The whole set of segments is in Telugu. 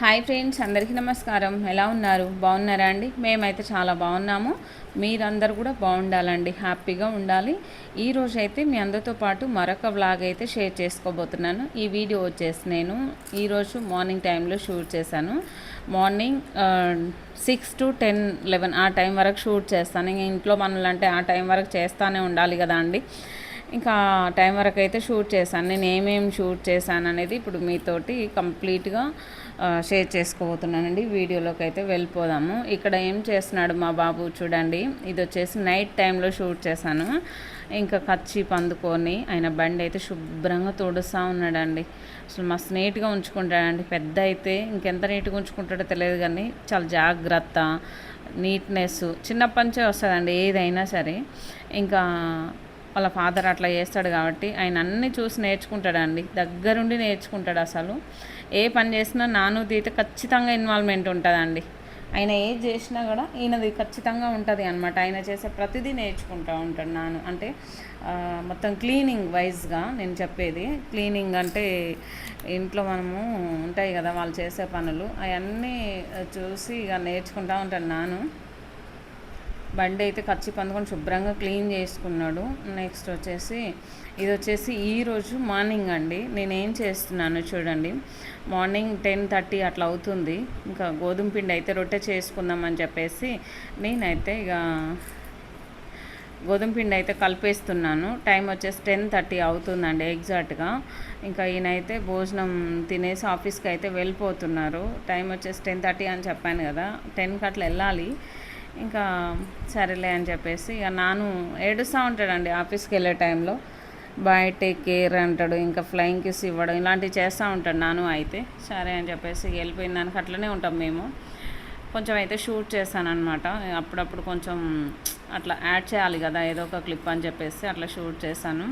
హాయ్ ఫ్రెండ్స్ అందరికీ నమస్కారం. ఎలా ఉన్నారు? బాగున్నారా అండి? మేమైతే చాలా బాగున్నాము. మీరందరూ కూడా బాగుండాలండి. హ్యాపీగా ఉండాలి. ఈరోజు అయితే మీ అందరితో పాటు మరొక వ్లాగ్ అయితే షేర్ చేసుకోబోతున్నాను. ఈ వీడియో వచ్చేసి నేను ఈరోజు మార్నింగ్ టైంలో షూట్ చేశాను. Morning six to ten eleven ఆ టైం వరకు షూట్ చేస్తాను. ఇంకా ఇంట్లో పనులు అంటే ఆ టైం వరకు చేస్తూనే ఉండాలి కదా అండి. ఇంకా టైం వరకు అయితే షూట్ చేశాను. నేను ఏమేమి షూట్ చేశాను అనేది ఇప్పుడు మీతోటి కంప్లీట్గా షేర్ చేసుకోబోతున్నానండి. వీడియోలోకి అయితే వెళ్ళిపోదాము. ఇక్కడ ఏం చేస్తున్నాడు మా బాబు చూడండి. ఇది వచ్చేసి నైట్ టైంలో షూట్ చేశాను. ఇంకా కచ్చి పందుకొని ఆయన బండి అయితే శుభ్రంగా తోడుస్తూ ఉన్నాడండి. అసలు మస్తు నీట్గా ఉంచుకుంటాడండి. పెద్ద అయితే ఇంకెంత నీట్గా ఉంచుకుంటాడో తెలియదు కానీ చాలా జాగ్రత్త నీట్నెస్ చిన్నప్పటి నుంచే వస్తుందండి ఏదైనా సరే. ఇంకా వాళ్ళ ఫాదర్ అట్లా చేస్తాడు కాబట్టి ఆయన అన్నీ చూసి నేర్చుకుంటాడండి. దగ్గరుండి నేర్చుకుంటాడు అసలు. ఏ పని చేసినా నాను తీతే ఖచ్చితంగా ఇన్వాల్వ్మెంట్ ఉంటుందండి. ఆయన ఏది చేసినా కూడా ఈయనది ఖచ్చితంగా ఉంటుంది అనమాట ఆయన చేసే ప్రతిదీ నేర్చుకుంటూ ఉంటాడు నాను. అంటే మొత్తం క్లీనింగ్ వైజ్గా నేను చెప్పేది. క్లీనింగ్ అంటే ఇంట్లో మనము ఉంటాయి కదా వాళ్ళు చేసే పనులు. అవన్నీ చూసి ఇక నేర్చుకుంటూ ఉంటాడు నాను. బండి అయితే ఖర్చు పందుకొని శుభ్రంగా క్లీన్ చేసుకున్నాడు. నెక్స్ట్ వచ్చేసి ఇది వచ్చేసి ఈరోజు మార్నింగ్ అండి. నేనేం చేస్తున్నాను చూడండి. మార్నింగ్ టెన్ థర్టీ అట్లా అవుతుంది. ఇంకా గోధుమ పిండి అయితే రొట్టె చేసుకుందామని చెప్పేసి నేనైతే ఇక గోధుమ పిండి అయితే కలిపేస్తున్నాను. టైం వచ్చేసి టెన్ థర్టీ అవుతుందండి ఎగ్జాక్ట్గా. ఇంకా ఈయనైతే భోజనం తినేసి ఆఫీస్కి అయితే వెళ్ళిపోతున్నారు. టైం వచ్చేసి టెన్ థర్టీ అని చెప్పాను కదా. టెన్కి అట్లా వెళ్ళాలి. ఇంకా సరేలే అని చెప్పేసి ఇక నాను ఏడుస్తూ ఉంటాడండి ఆఫీస్కి వెళ్ళే టైంలో. బాయ్ టేక్ కేర్ అంటాడు ఇంకా ఫ్లయింగ్ కిస్ ఇవ్వడం ఇలాంటివి చేస్తూ ఉంటాడు నాను అయితే. సరే అని చెప్పేసి వెళ్ళిపోయిన దానికి అట్లనే ఉంటాం మేము. కొంచెం అయితే షూట్ చేశాను అప్పుడప్పుడు కొంచెం అట్లా యాడ్ చేయాలి కదా ఏదో ఒక క్లిప్ అని చెప్పేసి అట్లా షూట్ చేశాను.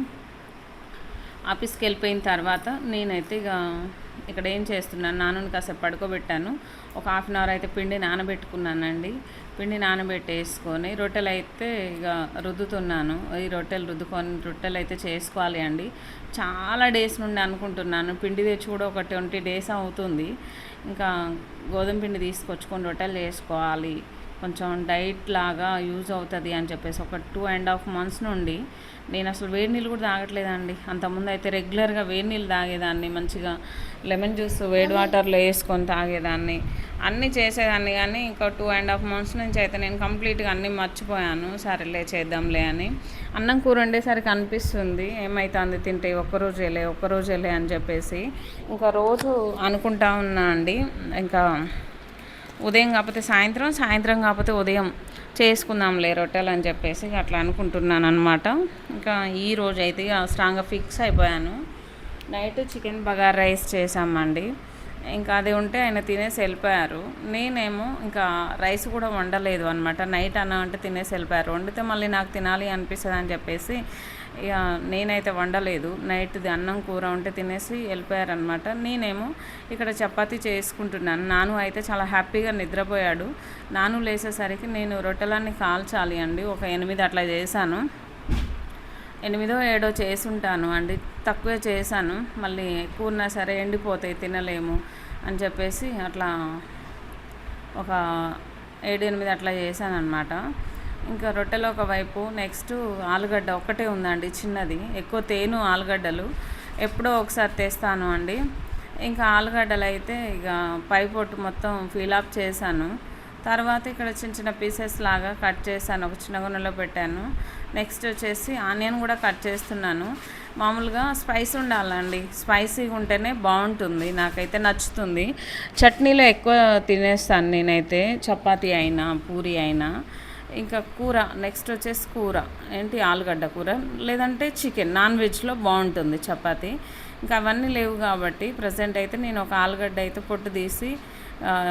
ఆఫీస్కి వెళ్ళిపోయిన తర్వాత నేనైతే ఇక ఇక్కడ ఏం చేస్తున్నాను? నాన్నని కాసేపు పడుకోబెట్టాను. ఒక హాఫ్ అన్ అవర్ అయితే పిండి నానబెట్టుకున్నానండి. పిండి నానబెట్టేసుకొని రొట్టెలు అయితే ఇక రుద్దుతున్నాను. ఈ రొట్టెలు రుద్దుకొని రొట్టెలు అయితే చేసుకోవాలి అండి. చాలా డేస్ నుండి అనుకుంటున్నాను. పిండి తెచ్చి కూడా ఒక ట్వంటీ డేస్ అవుతుంది. ఇంకా గోధుమ పిండి తీసుకొచ్చుకొని రొట్టెలు చేసుకోవాలి. కొంచెం డైట్ లాగా యూజ్ అవుతుంది అని చెప్పేసి ఒక టూ అండ్ హాఫ్ మంత్స్ నుండి నేను అసలు వేడి నీళ్ళు కూడా తాగట్లేదండి. అంతకుముందు అయితే రెగ్యులర్గా వేడి నీళ్ళు తాగేదాన్ని మంచిగా లెమన్ జ్యూస్ వేడి వాటర్లో వేసుకొని తాగేదాన్ని అన్నీ చేసేదాన్ని కానీ ఇంకా టూ అండ్ హాఫ్ మంత్స్ నుంచి అయితే నేను కంప్లీట్గా అన్నీ మర్చిపోయాను. సరేలే చేద్దాంలే అని. అన్నం కూర వండేసరికి అనిపిస్తుంది ఏమైతుంది తింటే ఒక్కరోజేలే ఒక్కరోజేలే అని చెప్పేసి. ఇంకా రోజు అనుకుంటా ఉన్నా అండి. ఇంకా ఉదయం కాకపోతే సాయంత్రం సాయంత్రం కాకపోతే ఉదయం చేసుకుందాంలే రొట్టెలు అని చెప్పేసి అట్లా అనుకుంటున్నాను అనమాట ఇంకా ఈ రోజు అయితే స్ట్రాంగ్గా ఫిక్స్ అయిపోయాను. నైట్ చికెన్ బగార్ రైస్ చేసామండి ఇంకా అది ఉంటే ఆయన తినేసి వెళ్ళిపోయారు. నేనేమో ఇంకా రైస్ కూడా వండలేదు అనమాట నైట్ అన్నం అంటే తినేసి వెళ్ళిపోయారు. వండితే మళ్ళీ నాకు తినాలి అనిపిస్తుంది అని చెప్పేసి ఇక నేనైతే వండలేదు. నైట్ది అన్నం కూర ఉంటే తినేసి వెళ్ళిపోయారనమాట నేనేమో ఇక్కడ చపాతీ చేసుకుంటున్నాను. నాను అయితే చాలా హ్యాపీగా నిద్రపోయాడు. నాను లేసేసరికి నేను రొట్టెలన్నీ కాల్చాలి అండి. ఒక ఎనిమిది అట్లా చేశాను. ఎనిమిదో ఏడో చేసుంటాను అండి. తక్కువే చేశాను. మళ్ళీ ఎక్కువ ఉన్నా సరే ఎండిపోతాయి తినలేము అని చెప్పేసి అట్లా ఒక ఏడు ఎనిమిది అట్లా చేశాను అనమాట ఇంకా రొట్టెలు ఒకవైపు నెక్స్ట్ ఆలుగడ్డ ఒక్కటే ఉందండి చిన్నది. ఎక్కువ తేను ఆలుగడ్డలు. ఎప్పుడో ఒకసారి తెస్తాను అండి. ఇంకా ఆలుగడ్డలు అయితే ఇక పై పొట్టు మొత్తం ఫీలాప్ చేశాను. తర్వాత ఇక్కడ చిన్న చిన్న పీసెస్ లాగా కట్ చేశాను. ఒక చిన్న గున్నెలో పెట్టాను. నెక్స్ట్ వచ్చేసి ఆనియన్ కూడా కట్ చేస్తున్నాను. మామూలుగా స్పైస్ ఉండాలండి. స్పైసీగా ఉంటేనే బాగుంటుంది. నాకైతే నచ్చుతుంది. చట్నీలో ఎక్కువ తినేస్తాను నేనైతే. చపాతీ అయినా పూరి అయినా. ఇంకా కూర నెక్స్ట్ వచ్చేసి కూర. ఏంటి? ఆలుగడ్డ కూర. లేదంటే చికెన్. నాన్ వెజ్లో బాగుంటుంది చపాతీ. ఇంకా అవన్నీ లేవు కాబట్టి ప్రజెంట్ అయితే నేను ఒక ఆలుగడ్డ అయితే పొట్టు తీసి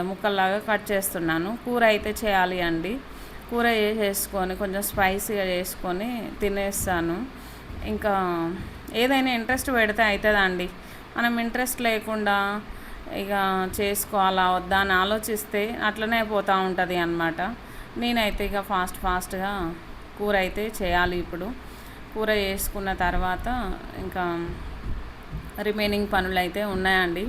ముక్కల్లాగా కట్ చేస్తున్నాను. కూర అయితే చేయాలి అండి. కూర చేసుకొని కొంచెం స్పైసీగా చేసుకొని తినేస్తాను. ఇంకా ఏదైనా ఇంట్రెస్ట్ పెడితే అవుతుందండి మనం ఇంట్రెస్ట్ లేకుండా ఇక చేసుకోవాలా వద్దా అని ఆలోచిస్తే అట్లనే పోతూ ఉంటుంది అనమాట నేనైతే ఇక ఫాస్ట్ ఫాస్ట్గా కూర అయితే చేయాలి ఇప్పుడు. కూర చేసుకున్న తర్వాత ఇంకా రిమైనింగ్ పనులు అయితే ఉన్నాయండి.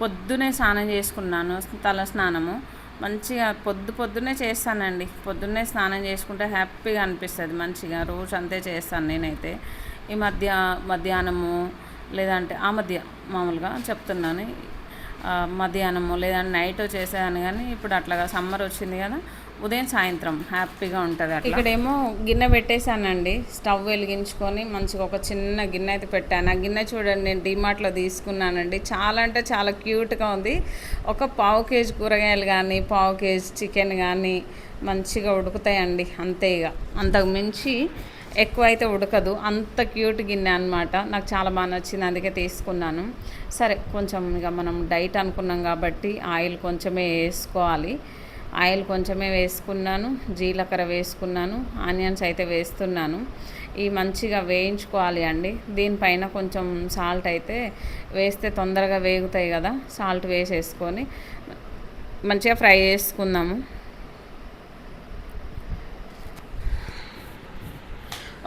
పొద్దునే స్నానం చేసుకున్నాను తల స్నానము. మంచిగా పొద్దు పొద్దున్నే చేస్తానండి. పొద్దున్నే స్నానం చేసుకుంటే హ్యాపీగా అనిపిస్తుంది మంచిగా. రోజు అంతే చేస్తాను నేనైతే. ఈ మధ్య మధ్యాహ్నము లేదంటే ఆ మధ్య మామూలుగా చెప్తున్నాను. మధ్యాహ్నము లేదంటే నైట్ చేసేదాన్ని కానీ ఇప్పుడు అట్లాగా సమ్మర్ వచ్చింది కదా ఉదయం సాయంత్రం హ్యాపీగా ఉంటుంది అట్లా. ఇక్కడేమో గిన్నె పెట్టేశానండి. స్టవ్ వెలిగించుకొని మంచిగా ఒక చిన్న గిన్నె అయితే పెట్టాను. ఆ గిన్నె చూడండి నేను డిమార్ట్లో తీసుకున్నానండి. చాలా అంటే చాలా క్యూట్గా ఉంది. ఒక పావు కేజీ కూరగాయలు కానీ పావు కేజీ చికెన్ కానీ మంచిగా ఉడుకుతాయండి. అంతే ఇక అంతకు మించి ఎక్కువ అయితే ఉడకదు. అంత క్యూట్ గిన్నె అనమాట నాకు చాలా బాగా నచ్చింది. అందుకే తీసుకున్నాను. సరే కొంచెం ఇక మనం డైట్ అనుకున్నాం కాబట్టి ఆయిల్ కొంచెమే వేసుకోవాలి. ఆయిల్ కొంచెమే వేసుకున్నాను జీలకర్ర వేసుకున్నాను ఆనియన్స్ అయితే వేస్తున్నాను. ఈ మంచిగా వేయించుకోవాలి అండి. దీనిపైన కొంచెం సాల్ట్ అయితే వేస్తే తొందరగా వేగుతాయి కదా సాల్ట్ వేసేసుకొని మంచిగా ఫ్రై చేసుకుందాము.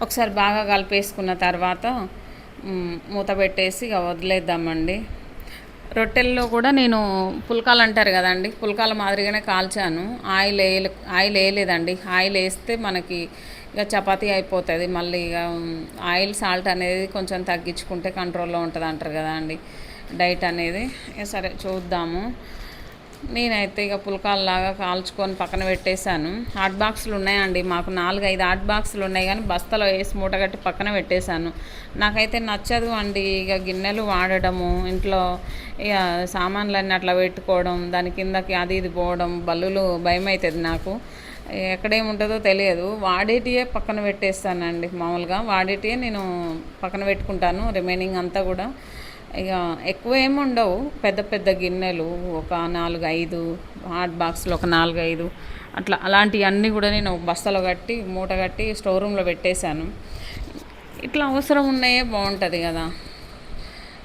ఒకసారి బాగా కలిపేసుకున్న తర్వాత మూత పెట్టేసి ఇక వదిలేద్దామండి. రొట్టెల్లో కూడా నేను పుల్కాలు అంటారు కదండి పుల్కాల మాదిరిగానే కాల్చాను. ఆయిల్ వేయలే ఆయిల్ వేయలేదండి. ఆయిల్ వేస్తే మనకి ఇక చపాతీ అయిపోతుంది. మళ్ళీ ఇక ఆయిల్ సాల్ట్ అనేది కొంచెం తగ్గించుకుంటే కంట్రోల్లో ఉంటుంది అంటారు కదా అండి డైట్ అనేది. సరే చూద్దాము. నేనైతే ఇక పుల్కాల్లాగా కాల్చుకొని పక్కన పెట్టేశాను. హాట్ బాక్సులు ఉన్నాయండి. మాకు నాలుగు ఐదు హాట్ బాక్సులు ఉన్నాయి కానీ బస్తాలో వేసి మూటగట్టి పక్కన పెట్టేశాను. నాకైతే నచ్చదు అండి ఇక గిన్నెలు వాడడము ఇంట్లో ఇక సామాన్లన్నీ అట్లా పెట్టుకోవడం దాని కిందకి అది ఇది పోవడం బల్లులు భయం అవుతుంది నాకు ఎక్కడేముంటుందో తెలియదు. వాడేటియే పక్కన పెట్టేస్తానండి మామూలుగా. వాడేటియే నేను పక్కన పెట్టుకుంటాను రిమైనింగ్ అంతా కూడా. ఇక ఎక్కువ ఏమి ఉండవు. పెద్ద పెద్ద గిన్నెలు ఒక నాలుగు ఐదు హాట్ బాక్స్లు ఒక నాలుగు ఐదు అట్లా అలాంటివన్నీ కూడా నేను బస్తాలో కట్టి మూట కట్టి స్టోర్ రూమ్లో పెట్టేశాను. ఇట్లా అవసరం ఉన్నాయే బాగుంటుంది కదా.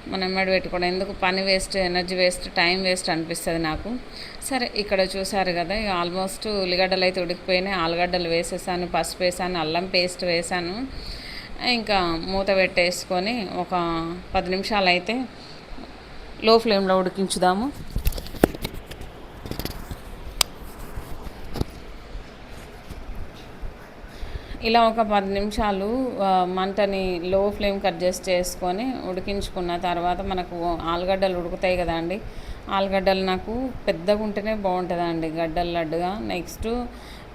మనం ఎమ్మడి పెట్టుకోవడం. ఎందుకు పని waste energy waste time waste అనిపిస్తుంది నాకు. సరే ఇక్కడ చూసారు కదా ఇక ఆల్మోస్ట్ ఉల్లిగడ్డలు అయితే ఉడికిపోయినాయి. ఆలుగడ్డలు వేసేసాను పసుపు వేసాను అల్లం పేస్ట్ వేసాను. ఇంకా మూత పెట్టేసుకొని ఒక పది నిమిషాలు అయితే లో ఫ్లేమ్లో ఉడికించుదాము. ఇలా ఒక పది నిమిషాలు మంటని లో ఫ్లేమ్కి అడ్జస్ట్ చేసుకొని ఉడికించుకున్న తర్వాత మనకు ఆలుగడ్డలు ఉడుకుతాయి కదా అండి. ఆలుగడ్డలు నాకు పెద్దగా ఉంటేనే బాగుంటుందండి గడ్డలు లడ్డుగా. నెక్స్ట్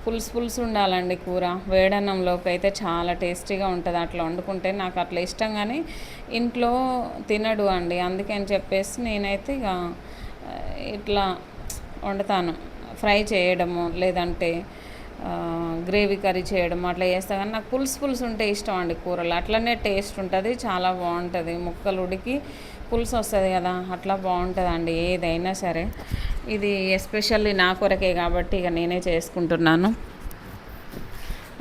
పులుసు పులుసు ఉండాలండి కూర. వేడన్నంలోకి అయితే చాలా టేస్టీగా ఉంటుంది. అట్లా వండుకుంటే నాకు అట్లా ఇష్టం కానీ ఇంట్లో తినడు అండి. అందుకని చెప్పేసి నేనైతే ఇక ఇట్లా వండుతాను. ఫ్రై చేయడము లేదంటే గ్రేవీ కర్రీ చేయడం అట్లా చేస్తా. కానీ నాకు పులుసు పులుసు ఉంటే ఇష్టం అండి కూరలు. అట్లనే టేస్ట్ ఉంటుంది చాలా బాగుంటుంది. ముక్కలు ఉడికి పులుసు వస్తుంది కదా అట్లా బాగుంటుందండి ఏదైనా సరే. ఇది ఎస్పెషల్లీ నా కొరకే కాబట్టి ఇక నేనే చేసుకుంటున్నాను.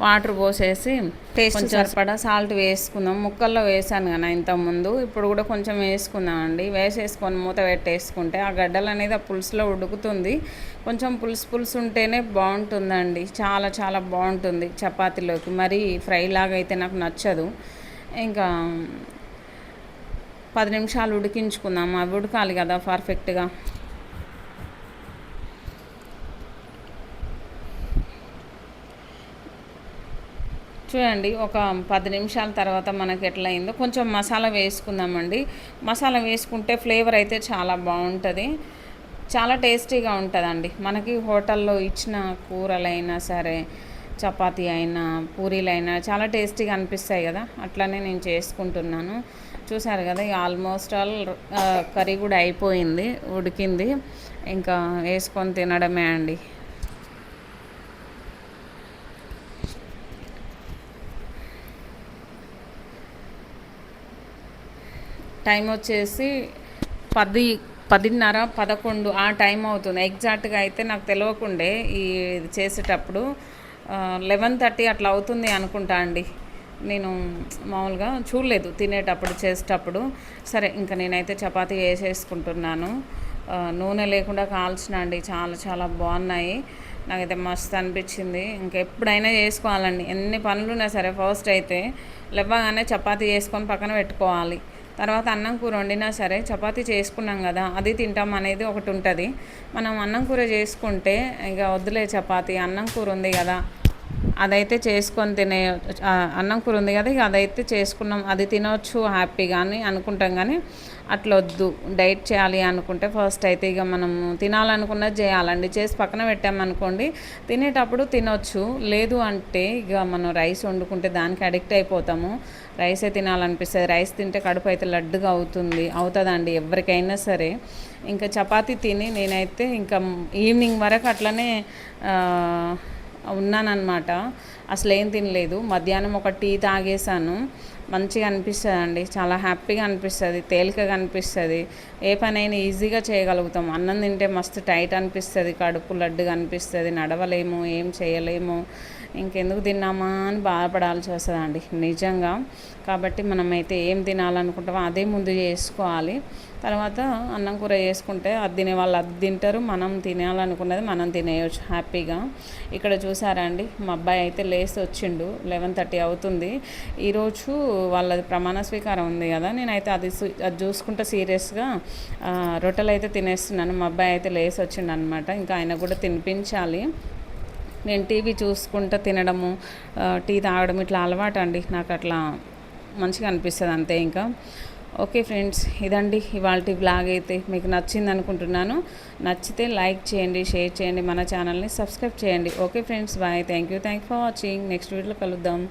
వాటర్ పోసేసి టేస్ట్ కొంచెం సరిపడా సాల్ట్ వేసుకుందాం. ముక్కల్లో వేసాను కదా ఇంతకుముందు ఇప్పుడు కూడా కొంచెం వేసుకుందామండి. వేసేసుకొని మూత పెట్టేసుకుంటే ఆ గడ్డలు అనేది ఆ పులుసులో ఉడుకుతుంది. కొంచెం పులుసు పులుసు ఉంటేనే బాగుంటుందండి. చాలా చాలా బాగుంటుంది చపాతీలోకి. మరి ఫ్రై లాగా అయితే నాకు నచ్చదు. ఇంకా పది నిమిషాలు ఉడికించుకుందాం. అవి ఉడకాలి కదా పర్ఫెక్ట్గా చూడండి ఒక పది నిమిషాల తర్వాత మనకి ఎట్లా అయిందో కొంచెం మసాలా వేసుకుందామండి. మసాలా వేసుకుంటే ఫ్లేవర్ అయితే చాలా బాగుంటుంది. చాలా టేస్టీగా ఉంటుందండి. మనకి హోటల్లో ఇచ్చిన కూరలైనా సరే చపాతీ అయినా పూరీలైనా చాలా టేస్టీగా అనిపిస్తాయి కదా. అట్లానే నేను చేసుకుంటున్నాను. చూసారు కదా ఆల్మోస్ట్ ఆల్ కర్రీ కూడా అయిపోయింది ఉడికింది. ఇంకా వేసుకొని తినడమే అండి. టైం వచ్చేసి పది పదిన్నర పదకొండు ఆ టైం అవుతుంది. ఎగ్జాక్ట్గా అయితే నాకు తెలియకుండే ఈ ఇది చేసేటప్పుడు లెవెన్ థర్టీ అట్లా అవుతుంది అనుకుంటా అండి. నేను మామూలుగా చూడలేదు తినేటప్పుడు చేసేటప్పుడు. సరే ఇంకా నేనైతే చపాతీ వేసేసుకుంటున్నాను. నూనె లేకుండా కాల్చిన అండి. చాలా చాలా బాగున్నాయి. నాకైతే మస్తు అనిపించింది. ఇంకెప్పుడైనా చేసుకోవాలండి. ఎన్ని పనులు ఉన్నా సరే ఫస్ట్ అయితే లేవగానే చపాతీ చేసుకొని పక్కన పెట్టుకోవాలి. తర్వాత అన్నం కూర వండినా సరే చపాతీ చేసుకున్నాం కదా అది తింటాం అనేది ఒకటి ఉంటుంది. మనం అన్నం కూర చేసుకుంటే ఇక వద్దులే చపాతీ అన్నం కూర ఉంది కదా అదైతే చేసుకొని తినే అన్నం కూర ఉంది కదా ఇక అదైతే చేసుకున్నాం. అది తినవచ్చు హ్యాపీగా అని అనుకుంటాం కానీ అట్లా వద్దు డైట్ చేయాలి అనుకుంటే ఫస్ట్ అయితే ఇక మనం తినాలనుకున్నది చేయాలండి. చేసి పక్కన పెట్టామనుకోండి తినేటప్పుడు తినొచ్చు. లేదు అంటే ఇక మనం రైస్ వండుకుంటే దానికి అడిక్ట్ అయిపోతాము. రైసే తినాలనిపిస్తుంది. రైస్ తింటే కడుపు అయితే లడ్డుగా అవుతుంది అవుతుందండి ఎవరికైనా సరే. ఇంకా చపాతీ తిని నేనైతే ఇంకా ఈవినింగ్ వరకు అట్లనే ఉన్నానన్నమాట. అసలు ఏం తినలేదు. మధ్యాహ్నం ఒక టీ తాగేసాను మంచిగా అనిపిస్తుంది అండి చాలా హ్యాపీగా అనిపిస్తుంది. తేలికగా అనిపిస్తుంది. ఏ పనైనా ఈజీగా చేయగలుగుతాం. అన్నం తింటే మస్తు టైట్ అనిపిస్తుంది. కడుపు లడ్డుగా అనిపిస్తుంది. నడవలేము. ఏం చేయలేము. ఇంకెందుకు తిన్నామా అని బాధపడాల్సి వస్తుందండి నిజంగా. కాబట్టి మనమైతే ఏం తినాలనుకుంటామో అదే ముందు చేసుకోవాలి. తర్వాత అన్నం కూర చేసుకుంటే అది తినే వాళ్ళు అది తింటారు మనం తినాలనుకున్నది మనం తినేయచ్చు హ్యాపీగా. ఇక్కడ చూసారా అండి మా అబ్బాయి అయితే లేసి వచ్చిండు లెవెన్ థర్టీ అవుతుంది. ఈరోజు వాళ్ళది ప్రమాణ స్వీకారం ఉంది కదా నేనైతే అది అది చూసుకుంటే సీరియస్గా రొట్టెలు అయితే తినేస్తున్నాను. మా అబ్బాయి అయితే లేసి వచ్చిండు అనమాట ఇంకా ఆయన కూడా తినిపించాలి. నేను టీవీ చూసుకుంటూ తినడము టీ తాగడం ఇట్లా అలవాటు అండి నాకు అట్లా మంచిగా అనిపిస్తుంది అంతే ఇంకా. ఓకే ఫ్రెండ్స్ ఇదండి ఇవాళ బ్లాగ్ అయితే మీకు నచ్చింది అనుకుంటున్నాను. నచ్చితే లైక్ చేయండి షేర్ చేయండి మన ఛానల్ని సబ్స్క్రైబ్ చేయండి. Okay friends bye. Thank you thank for watching. Next వీడియోలో కలుద్దాం.